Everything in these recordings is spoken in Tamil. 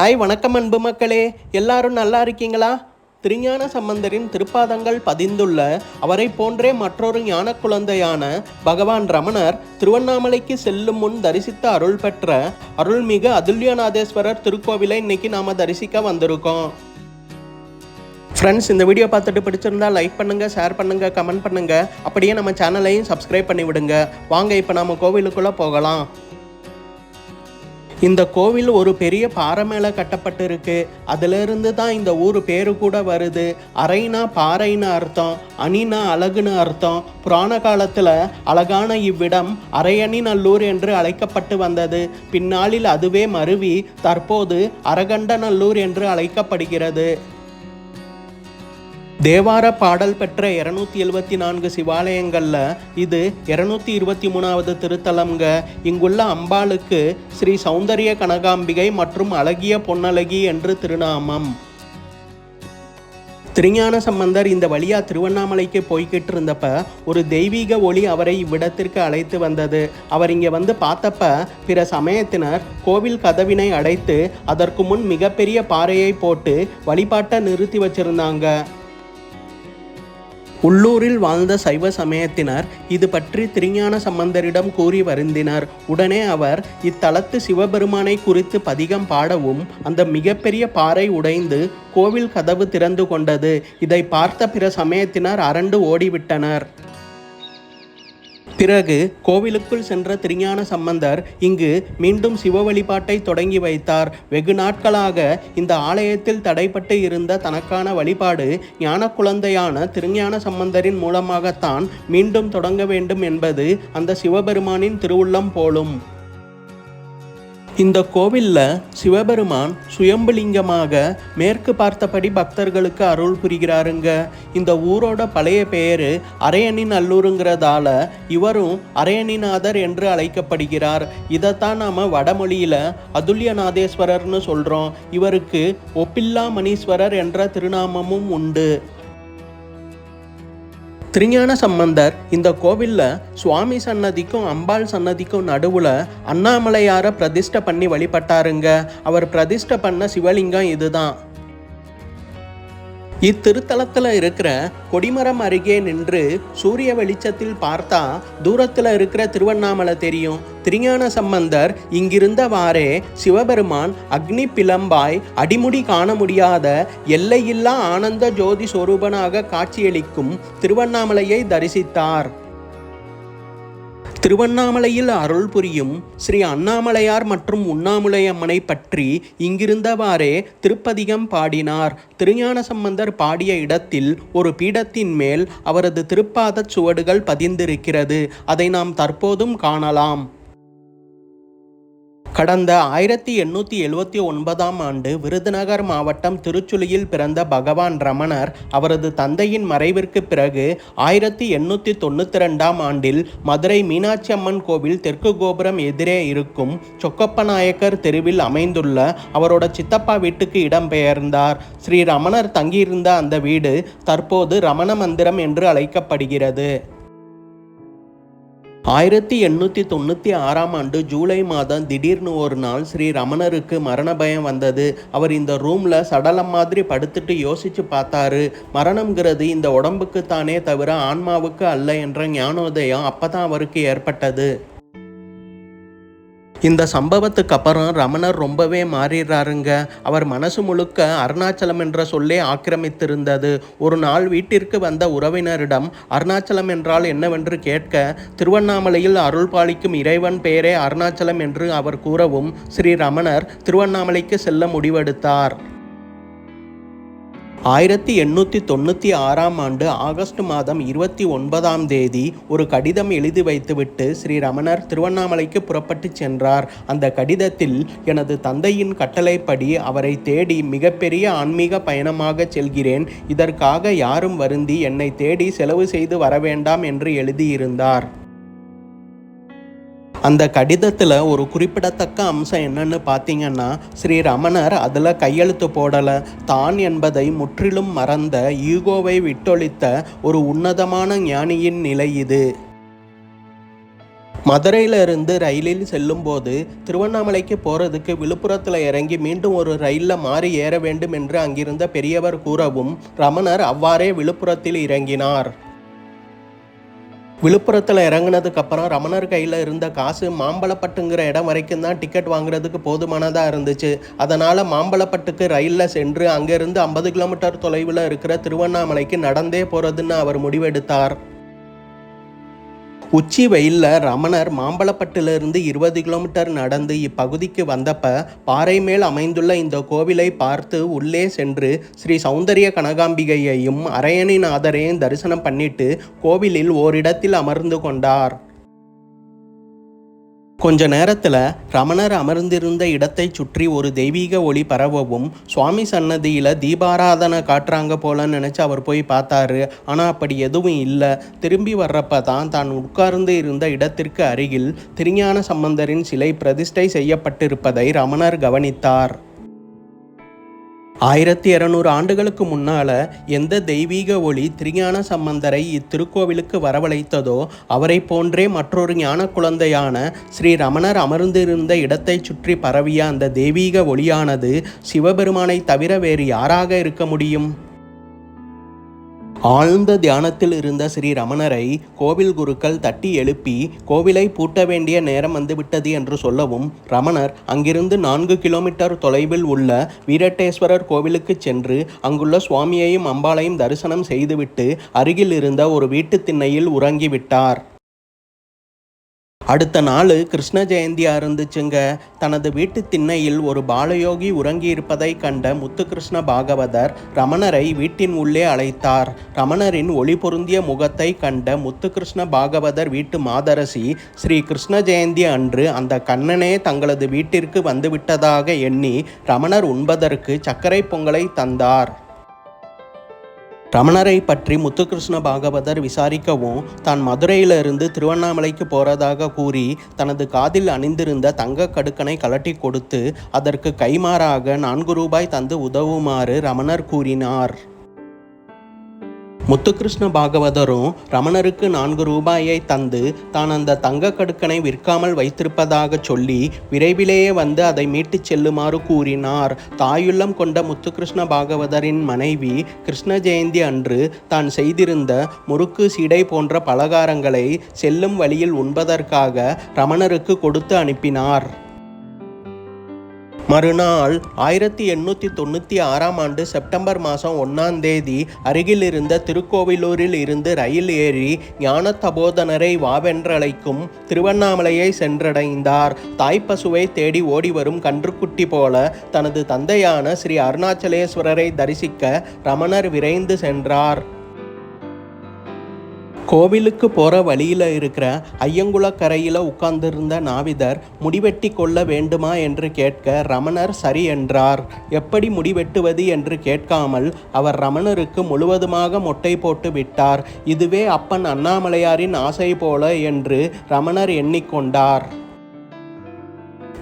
ஹாய் வணக்கம் அன்பு மக்களே. எல்லாரும் நல்லா இருக்கீங்களா? திருஞான சம்பந்தரின் திருப்பாதங்கள் பதிந்துள்ள அவரை போன்றே மற்றொரு ஞான குழந்தையான பகவான் ரமணர் திருவண்ணாமலைக்கு செல்லும் முன் தரிசித்த அருள் பெற்ற அருள்மிகு அதுல்யநாதேஸ்வரர் திருக்கோவிலை இன்னைக்கு நாம தரிசிக்க வந்திருக்கோம். ஃப்ரெண்ட்ஸ் இந்த வீடியோ பார்த்துட்டு பிடிச்சிருந்தா லைக் பண்ணுங்க ஷேர் பண்ணுங்க கமெண்ட் பண்ணுங்க. அப்படியே நம்ம சேனலையும் சப்ஸ்கிரைப் பண்ணி விடுங்க. வாங்க இப்போ நம்ம கோவிலுக்குள்ளே போகலாம். இந்த கோவில் ஒரு பெரிய பாறை மேலே கட்டப்பட்டிருக்கு. அதிலிருந்து தான் இந்த ஊர் பேரு கூட வருது. அறைனா பாறைன்னு அர்த்தம் அணினா அழகுன்னு அர்த்தம். புராண காலத்தில் அழகான இவ்விடம் அரையணி நல்லூர் என்று அழைக்கப்பட்டு வந்தது. பின்னாளில் அதுவே மருவி தற்போது அரகண்ட நல்லூர் என்று அழைக்கப்படுகிறது. தேவார பாடல் பெற்ற இருநூத்தி எழுபத்தி நான்கு சிவாலயங்களில் இது இருநூத்தி இருபத்தி மூணாவது திருத்தலம்ங்க. இங்குள்ள அம்பாளுக்கு ஸ்ரீ சௌந்தரிய கனகாம்பிகை மற்றும் அழகிய பொன்னழகி என்று திருநாமம். திருஞான சம்பந்தர் இந்த வழியாக திருவண்ணாமலைக்கு போய்கிட்டு இருந்தப்ப ஒரு தெய்வீக ஒளி அவரை இவ்விடத்திற்கு அழைத்து வந்தது. அவர் இங்கே வந்து பார்த்தப்ப பிற சமயத்தினர் கோவில் கதவினை அடைத்து அதற்கு முன் மிகப்பெரிய பாறையை போட்டு வழிபாட்டை நிறுத்தி வச்சிருந்தாங்க. உள்ளூரில் வாழ்ந்த சைவ சமயத்தினர் இது பற்றி திருஞான சம்பந்தரிடம் கூறி வருந்தினர். உடனே அவர் இத்தலத்து சிவபெருமானை குறித்து பதிகம் பாடவும் அந்த மிகப்பெரிய பாறை உடைந்து கோவில் கதவு திறந்து கொண்டது. இதை பார்த்த பிற சமயத்தினர் அரண்டு ஓடிவிட்டனர். பிறகு கோவிலுக்குள் சென்ற திருஞான சம்பந்தர் இங்கு மீண்டும் சிவ வழிபாட்டை தொடங்கி வைத்தார். வெகு நாட்களாக இந்த ஆலயத்தில் தடைப்பட்டு இருந்த தனக்கான வழிபாடு ஞான குழந்தையான திருஞான சம்பந்தரின் மூலமாகத்தான் மீண்டும் தொடங்க வேண்டும் என்பது அந்த சிவபெருமானின் திருவுள்ளம் போலும். இந்த கோவிலில் சிவபெருமான் சுயம்புலிங்கமாக மேற்கு பார்த்தபடி பக்தர்களுக்கு அருள் புரிகிறாருங்க. இந்த ஊரோட பழைய பெயர் அரையணி நல்லூருங்கிறதால இவரும் அரையணிநாதர் என்று அழைக்கப்படுகிறார். இதைத்தான் நாம் வடமொழியில் அதுல்யநாதேஸ்வரர்னு சொல்கிறோம் இவருக்கு ஒப்பில்லா மணீஸ்வரர் என்ற திருநாமமும் உண்டு. திருஞான சம்பந்தர் இந்த கோவிலில் சுவாமி சன்னதிக்கும் அம்பாள் சன்னதிக்கும் நடுவில் அண்ணாமலையாரை பிரதிஷ்டை பண்ணி வழிபட்டாருங்க. அவர் பிரதிஷ்டை பண்ண சிவலிங்கம் இதுதான். இத்திருத்தலத்தில் இருக்கிற கொடிமரம் அருகே நின்று சூரிய வெளிச்சத்தில் பார்த்தா தூரத்தில் இருக்கிற திருவண்ணாமலை தெரியும். திருஞான சம்பந்தர் இங்கிருந்தவாறே சிவபெருமான் அக்னி பிளம்பாய் அடிமுடி காண முடியாத எல்லையில்லா ஆனந்த ஜோதி சொரூபனாக காட்சியளிக்கும் திருவண்ணாமலையை தரிசித்தார். திருவண்ணாமலையில் அருள் புரியும் ஸ்ரீ அண்ணாமலையார் மற்றும் உண்ணாமுலையம்மனை பற்றி இங்கிருந்தவாறே திருப்பதிகம் பாடினார். திருஞான சம்பந்தர் பாடிய இடத்தில் ஒரு பீடத்தின் மேல் அவரது திருப்பாதச் சுவடுகள் பதிந்திருக்கிறது. அதை நாம் தற்போதும் காணலாம். கடந்த ஆயிரத்தி எண்ணூற்றி எழுபத்தி ஒன்பதாம் ஆண்டு விருதுநகர் மாவட்டம் திருச்சுழியில் பிறந்த பகவான் ரமணர் அவரது தந்தையின் மறைவிற்கு பிறகு ஆயிரத்தி எண்ணூற்றி தொண்ணூற்றி ரெண்டாம் ஆண்டில் மதுரை மீனாட்சி அம்மன் கோவில் தெற்கு கோபுரம் எதிரே இருக்கும் சொக்கப்பநாயக்கர் தெருவில் அமைந்துள்ள அவரோட சித்தப்பா வீட்டுக்கு இடம்பெயர்ந்தார். ஸ்ரீ ரமணர் தங்கியிருந்த அந்த வீடு தற்போது ரமண மந்திரம் என்று அழைக்கப்படுகிறது. ஆயிரத்தி எண்ணூற்றி தொண்ணூற்றி ஆறாம் ஆண்டு ஜூலை மாதம் திடீர்னு ஒரு நாள் ஸ்ரீ ரமணருக்கு மரண பயம் வந்தது. அவர் இந்த ரூமில் சடலம் மாதிரி படுத்துட்டு யோசிச்சு பார்த்தாரு. மரணம்ங்கிறது இந்த உடம்புக்கு தானே தவிர ஆன்மாவுக்கு அல்ல என்ற ஞானோதயம் அப்போ தான் அவருக்கு ஏற்பட்டது. இந்த சம்பவத்துக்கு அப்புறம் ரமணர் ரொம்பவே மாறிடுறாருங்க. அவர் மனசு முழுக்க அருணாச்சலம் என்ற சொல்லே ஆக்கிரமித்திருந்தது. ஒரு நாள் வீட்டிற்கு வந்த உறவினரிடம் அருணாச்சலம் என்றால் என்னவென்று கேட்க திருவண்ணாமலையில் அருள் பாலிக்கும் இறைவன் பெயரே அருணாச்சலம் என்று அவர் கூறவும் ஸ்ரீ ரமணர் திருவண்ணாமலைக்கு செல்ல முடிவெடுத்தார். ஆயிரத்தி எண்ணூற்றி தொண்ணூற்றி ஆறாம் ஆண்டு ஆகஸ்ட் மாதம் இருபத்தி ஒன்பதாம் தேதி ஒரு கடிதம் எழுதி வைத்துவிட்டு ஸ்ரீ ரமணர் திருவண்ணாமலைக்கு புறப்பட்டு சென்றார். அந்த கடிதத்தில் எனது தந்தையின் கட்டளைப்படி அவரை தேடி மிகப்பெரிய ஆன்மீக பயணமாக செல்கிறேன். இதற்காக யாரும் வருந்தி என்னை தேடி செலவு செய்து வர வேண்டாம் என்று எழுதியிருந்தார். அந்த கடிதத்தில் ஒரு குறிப்பிடத்தக்க அம்சம் என்னன்னு பார்த்தீங்கன்னா ஸ்ரீ ரமணர் அதில் கையெழுத்து போடலை. தான் என்பதை முற்றிலும் மறந்த ஈகோவை விட்டொழித்த ஒரு உன்னதமான ஞானியின் நிலை இது. மதுரையிலிருந்து ரயிலில் செல்லும்போது திருவண்ணாமலைக்கு போகிறதுக்கு விழுப்புரத்தில் இறங்கி மீண்டும் ஒரு ரயிலில் மாறி ஏற வேண்டும் என்று அங்கிருந்த பெரியவர் கூறவும் ரமணர் அவ்வாறே விழுப்புரத்தில் இறங்கினார். விழுப்புரத்தில் இறங்குனதுக்கு அப்புறம் ரமணர் கையில் இருந்த காசு மாம்பழப்பட்டுங்கிற இடம் வரைக்கும் தான் டிக்கெட் வாங்குறதுக்கு போதுமானதாக இருந்துச்சு. அதனால் மாம்பழப்பட்டுக்கு ரயிலில் சென்று அங்கேருந்து ஐம்பது கிலோமீட்டர் தொலைவில் இருக்கிற திருவண்ணாமலைக்கு நடந்தே போகிறதுன்னு அவர் முடிவெடுத்தார். உச்சி வெயிலில் ரமணர் மாம்பழப்பட்டிலிருந்து இருபது கிலோமீட்டர் நடந்து இப்பகுதிக்கு வந்தப்ப பாறை மேல் அமைந்துள்ள இந்த கோவிலை பார்த்து உள்ளே சென்று ஸ்ரீ சௌந்தரிய கனகாம்பிகையையும் அரையணிநாதரையும் தரிசனம் பண்ணிட்டு கோவிலில் ஓரிடத்தில் அமர்ந்து கொண்டார். கொஞ்ச நேரத்தில் ரமணர் அமர்ந்திருந்த இடத்தை சுற்றி ஒரு தெய்வீக ஒளி பரவவும் சுவாமி சன்னதியில் தீபாராதனை காட்டுறாங்க போலன்னு நினச்சி அவர் போய் பார்த்தாரு. ஆனால் அப்படி எதுவும் இல்லை. திரும்பி வர்றப்ப தான் தான் உட்கார்ந்து இருந்த இடத்திற்கு அருகில் திருஞான சம்பந்தரின் சிலை பிரதிஷ்டை செய்யப்பட்டிருப்பதை ரமணர் கவனித்தார். ஆயிரத்தி இரநூறு ஆண்டுகளுக்கு முன்னால எந்த தெய்வீக ஒளி திருஞான சம்பந்தரை இத்திருக்கோவிலுக்கு வரவழைத்ததோ அவரை போன்றே மற்றொரு ஞான குழந்தையான ஸ்ரீ ரமணர் அமர்ந்திருந்த இடத்தை சுற்றி பரவிய அந்த தெய்வீக ஒளியானது சிவபெருமானை தவிர வேறு யாராக இருக்க முடியும்? ஆழ்ந்த தியானத்தில் இருந்த ஸ்ரீ ரமணரை கோவில் குருக்கள் தட்டி எழுப்பி கோவிலை பூட்ட வேண்டிய நேரம் வந்துவிட்டது என்று சொல்லவும் ரமணர் அங்கிருந்து நான்கு கிலோமீட்டர் தொலைவில் உள்ள வீரட்டேஸ்வரர் கோவிலுக்கு சென்று அங்குள்ள சுவாமியையும் அம்பாளையும் தரிசனம் செய்துவிட்டு அருகில் இருந்த ஒரு வீட்டு திண்ணையில் உறங்கிவிட்டார். அடுத்த நாள் கிருஷ்ண ஜெயந்தியா இருந்துச்சுங்க. தனது வீட்டு திண்ணையில் ஒரு பாலயோகி உறங்கியிருப்பதை கண்ட முத்துகிருஷ்ண பாகவதர் ரமணரை வீட்டின் உள்ளே அழைத்தார். ரமணரின் ஒளி பொருந்திய முகத்தை கண்ட முத்துகிருஷ்ண பாகவதர் வீட்டு மாதரசி ஸ்ரீ கிருஷ்ண ஜெயந்தி அன்று அந்த கண்ணனே தங்களது வீட்டிற்கு வந்துவிட்டதாக எண்ணி ரமணர் உண்பதற்கு சர்க்கரை பொங்கலை தந்தார். ரமணரை பற்றி முத்துகிருஷ்ண பாகவதர் விசாரிக்கவும் தான் மதுரையிலிருந்து திருவண்ணாமலைக்கு போறதாக கூறி தனது காதில் அணிந்திருந்த தங்க கடுக்கனை கலட்டி கொடுத்து அதற்கு கைமாறாக நான்கு ரூபாய் தந்து உதவுமாறு ரமணர் கூறினார். முத்துகிருஷ்ண பாகவதரும் ரமணருக்கு நான்கு ரூபாயை தந்து தான் அந்த தங்க கடுக்கனை விற்காமல் வைத்திருப்பதாக சொல்லி விரைவிலேயே வந்து அதை மீட்டுச் செல்லுமாறு கூறினார். தாயுள்ளம் கொண்ட முத்துகிருஷ்ண பாகவதரின் மனைவி கிருஷ்ண ஜெயந்தி அன்று தான் செய்திருந்த முறுக்கு சீடை போன்ற பலகாரங்களை செல்லும் வழியில் உண்பதற்காக ரமணருக்கு கொடுத்து அனுப்பினார். மறுநாள் ஆயிரத்தி எண்ணூற்றி தொண்ணூற்றி ஆறாம் ஆண்டு செப்டம்பர் மாதம் ஒன்றாம் தேதி அருகில் இருந்த திருக்கோவிலூரில் இருந்து ரயில் ஏறி ஞான தபோதனரை வாவென்றழைக்கும் திருவண்ணாமலையை சென்றடைந்தார். தாய்ப்பசுவை தேடி ஓடிவரும் கன்றுக்குட்டி போல தனது தந்தையான ஸ்ரீ அருணாச்சலேஸ்வரரை தரிசிக்க ரமணர் விரைந்து சென்றார். கோவிலுக்கு போகிற வழியில் இருக்கிற ஐயங்குளக்கரையில் உட்கார்ந்திருந்த நாவிதர் முடிவெட்டி கொள்ள வேண்டுமா என்று கேட்க ரமணர் சரி என்றார். எப்படி முடிவெட்டுவது என்று கேட்காமல் அவர் ரமணருக்கு முழுவதுமாக மொட்டை போட்டு விட்டார். இதுவே அப்பன் அண்ணாமலையாரின் ஆசை போல என்று ரமணர் எண்ணிக்கொண்டார்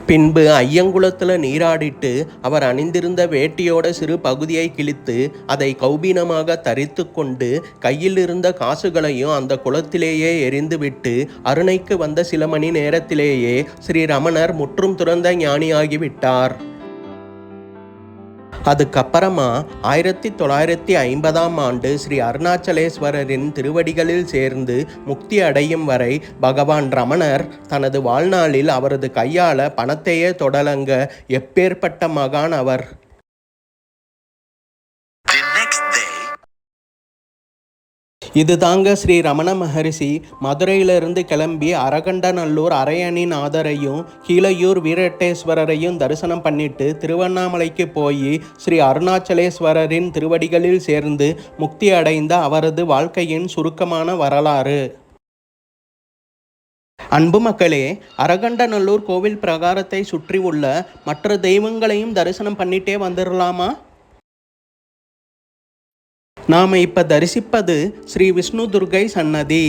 பின்பு ஐயங்குளத்தில் நீராடிட்டு அவர் அணிந்திருந்த வேட்டியோட சிறு பகுதியை கிழித்து அதை கௌபீனமாக தரித்து கொண்டு கையில் இருந்த காசுகளையும் அந்த குளத்திலேயே எரிந்துவிட்டு அருணைக்கு வந்த சில மணி நேரத்திலேயே ஸ்ரீரமணர் முற்றும் துறந்த ஞானியாகிவிட்டார். அதுக்கப்புறமா ஆயிரத்தி தொள்ளாயிரத்தி ஐம்பதாம் ஆண்டு ஸ்ரீ அருணாச்சலேஸ்வரரின் திருவடிகளில் சேர்ந்து முக்தி அடையும் வரை பகவான் ரமணர் தனது வாழ்நாளில் அவரது கையாள பணத்தையே தொடலங்க எப்பேற்பட்ட மகான் அவர். இது தாங்க ஸ்ரீ ரமண மகரிஷி. மதுரையிலிருந்து கிளம்பி அரகண்டநல்லூர் அரையணிநாதரையும் கீழையூர் வீரட்டேஸ்வரரையும் தரிசனம் பண்ணிட்டு திருவண்ணாமலைக்கு போய் ஸ்ரீ அருணாச்சலேஸ்வரரின் திருவடிகளில் சேர்ந்து முக்தி அடைந்த அவரது வாழ்க்கையின் சுருக்கமான வரலாறு. அன்பு மக்களே அரகண்டநல்லூர் கோவில் பிரகாரத்தை சுற்றி உள்ள மற்ற தெய்வங்களையும் தரிசனம் பண்ணிட்டே வந்துடலாமா நாம் இப்போ தரிசிப்பது ஸ்ரீ விஷ்ணு துர்கை சன்னதி.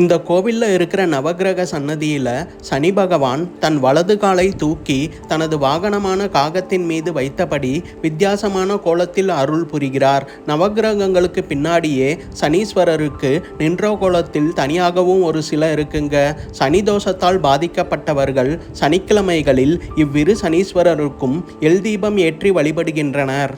இந்த கோவிலில் இருக்கிற நவக்கிரக சன்னதியில் சனி பகவான் தன் வலது காலை தூக்கி தனது வாகனமான காகத்தின் மீது வைத்தபடி வித்தியாசமான கோலத்தில் அருள் புரிகிறார். நவக்கிரகங்களுக்கு பின்னாடியே சனீஸ்வரருக்கு நின்ற கோலத்தில் தனியாகவும் ஒரு சில இருக்குங்க. சனி தோஷத்தால் பாதிக்கப்பட்டவர்கள் சனிக்கிழமைகளில் இவ்விரு சனீஸ்வரருக்கும் எல் தீபம் ஏற்றி வழிபடுகின்றனர்.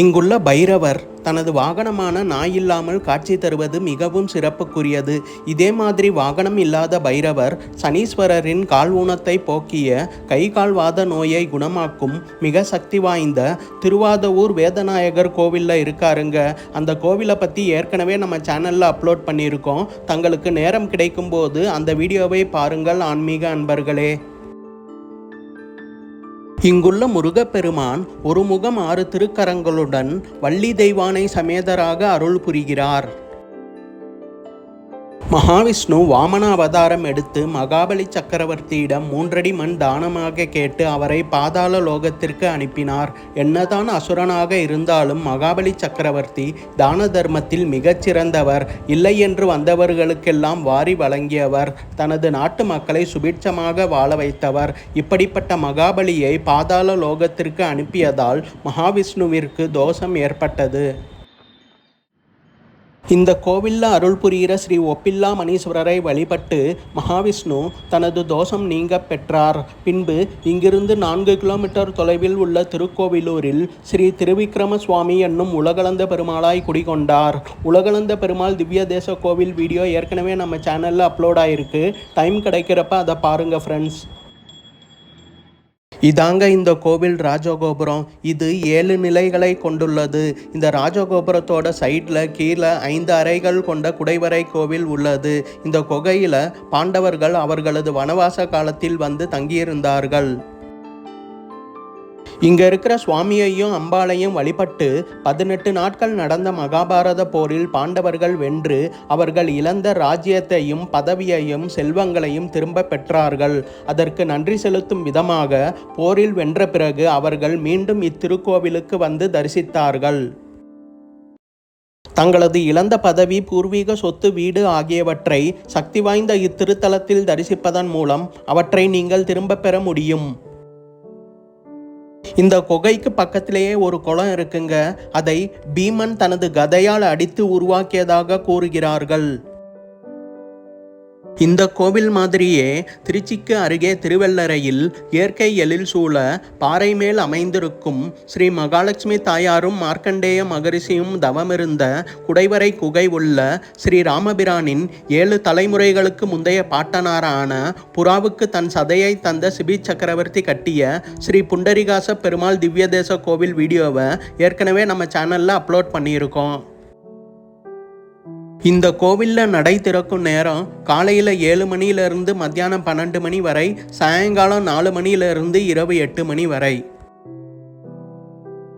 இங்குள்ள பைரவர் தனது வாகனமான நாய் இல்லாமல் காட்சி தருவது மிகவும் சிறப்புக்குரியது. இதே மாதிரி வாகனம் இல்லாத பைரவர் சனீஸ்வரரின் கால் ஊனத்தை போக்கிய கை கால்வாத நோயை குணமாக்கும் மிக சக்தி வாய்ந்த திருவாதவூர் வேதநாயகர் கோவிலில் இருக்காருங்க. அந்த கோவிலை பற்றி ஏற்கனவே நம்ம சேனலில் அப்லோட் பண்ணியிருக்கோம். தங்களுக்கு நேரம் கிடைக்கும் போது அந்த வீடியோவை பாருங்கள் ஆன்மீக அன்பர்களே. இங்குள்ள முருகப்பெருமான் ஒரு முகம் ஆறு திருக்கரங்களுடன் வள்ளி தெய்வானை சமேதராக அருள் புரிகிறார். மகாவிஷ்ணு வாமன அவதாரம் எடுத்து மகாபலி சக்கரவர்த்தியிடம் மூன்றடி மண் தானமாக கேட்டு அவரை பாதாள லோகத்திற்கு அனுப்பினார். என்னதான் அசுரனாக இருந்தாலும் மகாபலி சக்கரவர்த்தி தான தர்மத்தில் மிகச்சிறந்தவர் இல்லை என்று வந்தவர்களுக்கெல்லாம் வாரி வழங்கியவர். தனது நாட்டு மக்களை சுபிட்சமாக வாழ வைத்தவர். இப்படிப்பட்ட மகாபலியை பாதாள லோகத்திற்கு அனுப்பியதால் மகாவிஷ்ணுவிற்கு தோஷம் ஏற்பட்டது. இந்த கோவிலில் அருள் புரிகிற ஸ்ரீ ஒப்பில்லா மணீஸ்வரரை வழிபட்டு மகாவிஷ்ணு தனது தோஷம் நீங்க பெற்றார். பின்பு இங்கிருந்து நான்கு கிலோமீட்டர் தொலைவில் உள்ள திருக்கோவிலூரில் ஸ்ரீ திருவிக்ரம சுவாமி என்னும் உலகளந்த பெருமாளாய் குடிகொண்டார். உலகளந்த பெருமாள் திவ்ய தேச கோவில் வீடியோ ஏற்கனவே நம்ம சேனலில் அப்லோட் ஆகிருக்கு டைம் கிடைக்கிறப்ப அதை பாருங்கள் ஃப்ரெண்ட்ஸ் இதாங்க இந்த கோவில் ராஜகோபுரம். இது ஏழு நிலைகளை கொண்டுள்ளது. இந்த ராஜகோபுரத்தோட சைடில் கீழே ஐந்து அறைகள் கொண்ட குடைவரை கோவில் உள்ளது. இந்த குகையில் பாண்டவர்கள் அவர்களது வனவாச காலத்தில் வந்து தங்கியிருந்தார்கள். இங்கே இருக்கிற சுவாமியையும் அம்பாளையும் வழிபட்டு பதினெட்டு நாட்கள் நடந்த மகாபாரத போரில் பாண்டவர்கள் வென்று அவர்கள் இழந்த ராஜ்யத்தையும் பதவியையும் செல்வங்களையும் திரும்ப பெற்றார்கள். அதற்கு நன்றி செலுத்தும் விதமாக போரில் வென்ற பிறகு அவர்கள் மீண்டும் இத்திருக்கோவிலுக்கு வந்து தரிசித்தார்கள். தங்களது இழந்த பதவி பூர்வீக சொத்து வீடு ஆகியவற்றை சக்தி வாய்ந்த இத்திருத்தலத்தில் தரிசிப்பதன் மூலம் அவற்றை நீங்கள் திரும்ப பெற முடியும். இந்த குகைக்கு பக்கத்திலேயே ஒரு குளம் இருக்குங்க. அதை பீமன் தனது கதையால் அடித்து உருவாக்கியதாக கூறுகிறார்கள். இந்த கோவில் மாதிரியே திருச்சிக்கு அருகே திருவள்ளரையில் இயற்கை எழில் சூழ பாறை மேல் அமைந்திருக்கும் ஸ்ரீ மகாலட்சுமி தாயாரும் மார்க்கண்டேய மகரிஷியும் தவமிருந்த குடைவரை குகை உள்ள ஸ்ரீ ராமபிரானின் ஏழு தலைமுறைகளுக்கு முந்தைய பாட்டனாரான புறாவுக்கு தன் சதையை தந்த சிபி சக்கரவர்த்தி கட்டிய ஸ்ரீ புண்டரிகாச பெருமாள் திவ்யதேச கோவில் வீடியோவை ஏற்கனவே நம்ம சேனலில் அப்லோட் பண்ணியிருக்கோம். இந்த கோவிலில் நடை திறக்கும் நேரம் காலையில் ஏழு மணியிலிருந்து மத்தியானம் பன்னெண்டு மணி வரை சாயங்காலம் நாலு மணியிலிருந்து இரவு எட்டு மணி வரை.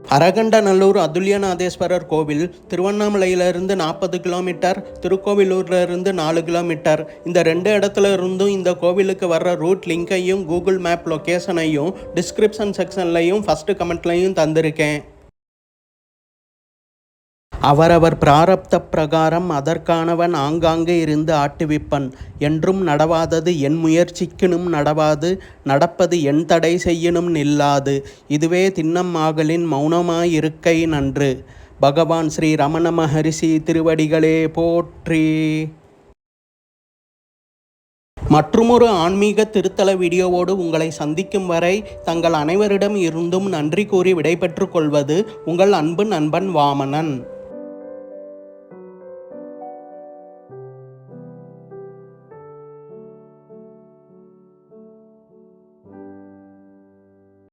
அரகண்டநல்லூர் அதுல்யநாதேஸ்வரர் கோவில் திருவண்ணாமலையிலிருந்து நாற்பது கிலோமீட்டர் திருக்கோவிலூர்லேருந்து நாலு கிலோமீட்டர். இந்த ரெண்டு இடத்துல இருந்தும் இந்த கோவிலுக்கு வர்ற ரூட் லிங்கையும் கூகுள் மேப் லொக்கேஷனையும் டிஸ்கிரிப்ஷன் செக்ஷன்லையும் ஃபஸ்ட்டு கமெண்ட்லையும் தந்திருக்கேன். அவரவர் பிராரப்த பிரகாரம் அதற்கானவன் ஆங்காங்கே இருந்து ஆட்டுவிப்பன். என்றும் நடவாதது என் முயற்சிக்கினும் நடவாது நடப்பது என் தடை செய்யணும் நில்லாது. இதுவே திண்ணம் ஆகலின் மௌனமாயிருக்கை நன்று. பகவான் ஸ்ரீ ரமண மகரிஷி திருவடிகளே போற்றி. மற்றுமொரு ஆன்மீக திருத்தல வீடியோவோடு உங்களை சந்திக்கும் வரை தங்கள் அனைவரிடம் இருந்தும் நன்றி கூறி விடைபெற்றுக் கொள்வது உங்கள் அன்பு நண்பன் வாமனன்.